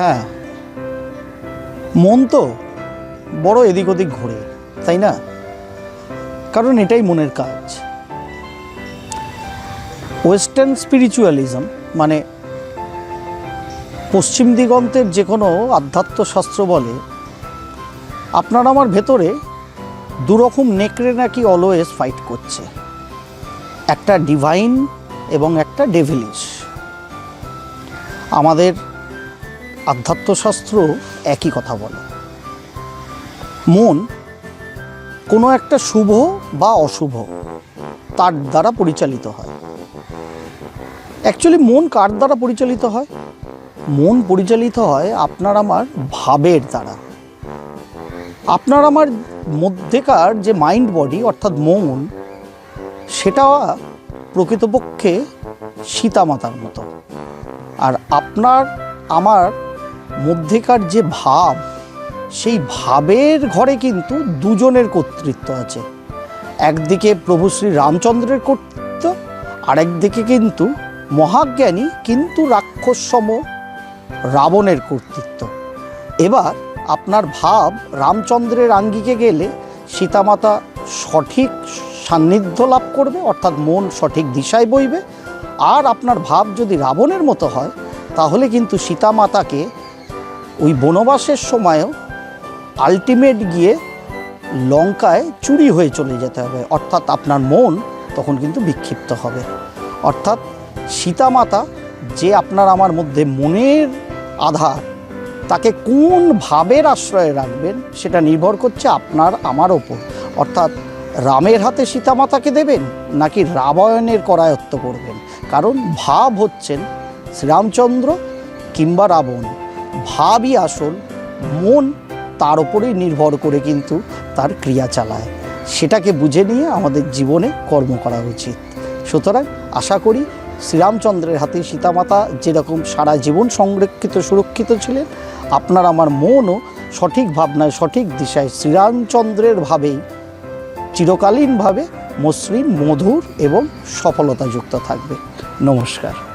হ্যাঁ। মন তো বড় এদিক ওদিক ঘোরে, তাই না? কারণ এটাই মনের কাজ। ওয়েস্টার্ন স্পিরিচুয়ালিজম মানে পশ্চিম দিগন্তের যে কোনো আধ্যাত্মশাস্ত্র বলে, আপনার আমার ভেতরে দুরকম নেকড়ে নাকি অলওয়েজ ফাইট করছে। একটা ডিভাইন এবং একটা ডেভিলিশ আমাদের আধ্যাত্মশাস্ত্র একই কথা বলে। মন কোনো একটা শুভ বা অশুভ তার দ্বারা পরিচালিত হয়। অ্যাকচুয়ালি মন কার দ্বারা পরিচালিত হয়? মন পরিচালিত হয় আপনার আমার ভাবের দ্বারা। আপনার আমার মধ্যেকার যে মাইন্ড বডি অর্থাৎ মন, সেটা প্রকৃতপক্ষে সীতামাতার মতো। আর আপনার আমার মধ্যেকার যে ভাব, সেই ভাবের ঘরে কিন্তু দুজনের কর্তৃত্ব আছে। একদিকে প্রভু শ্রী রামচন্দ্রের কর্তৃত্ব, আরেকদিকে কিন্তু মহাজ্ঞানী কিন্তু রাক্ষসসম রাবণের কর্তৃত্ব। এবার আপনার ভাব রামচন্দ্রের আঙ্গিকে গেলে সীতামাতা সঠিক সান্নিধ্য লাভ করবে, অর্থাৎ মন সঠিক দিশায় বইবে। আর আপনার ভাব যদি রাবণের মতো হয়, তাহলে কিন্তু সীতামাতাকে ওই বনবাসের সময়ও আলটিমেট গিয়ে লঙ্কায় চুরি হয়ে চলে যেতে হবে। অর্থাৎ আপনার মন তখন কিন্তু বিক্ষিপ্ত হবে। অর্থাৎ সীতামাতা যে আপনার আমার মধ্যে মনের আধার, তাকে কোন ভাবের আশ্রয়ে রাখবেন সেটা নির্ভর করছে আপনার, আমার ওপর। অর্থাৎ রামের হাতে সীতামাতাকে দেবেন নাকি রামায়ণের করায়ত্ত করবেন? কারণ ভাব হচ্ছেন শ্রীরামচন্দ্র কিংবা রাবণ। ভাবই আসল, মন তার উপরেই নির্ভর করে কিন্তু তার ক্রিয়া চালায়। সেটাকে বুঝে নিয়ে আমাদের জীবনে কর্ম করা উচিত। সুতরাং আশা করি শ্রীরামচন্দ্রের হাতে সীতামাতা যেরকম সারা জীবন সংরক্ষিত, সুরক্ষিত ছিলেন, আপনার আমার মনও সঠিক ভাবনায়, সঠিক দিশায় শ্রীরামচন্দ্রের ভাবেই চিরকালীনভাবে মসৃণ, মধুর এবং সফলতাযুক্ত থাকবে। নমস্কার।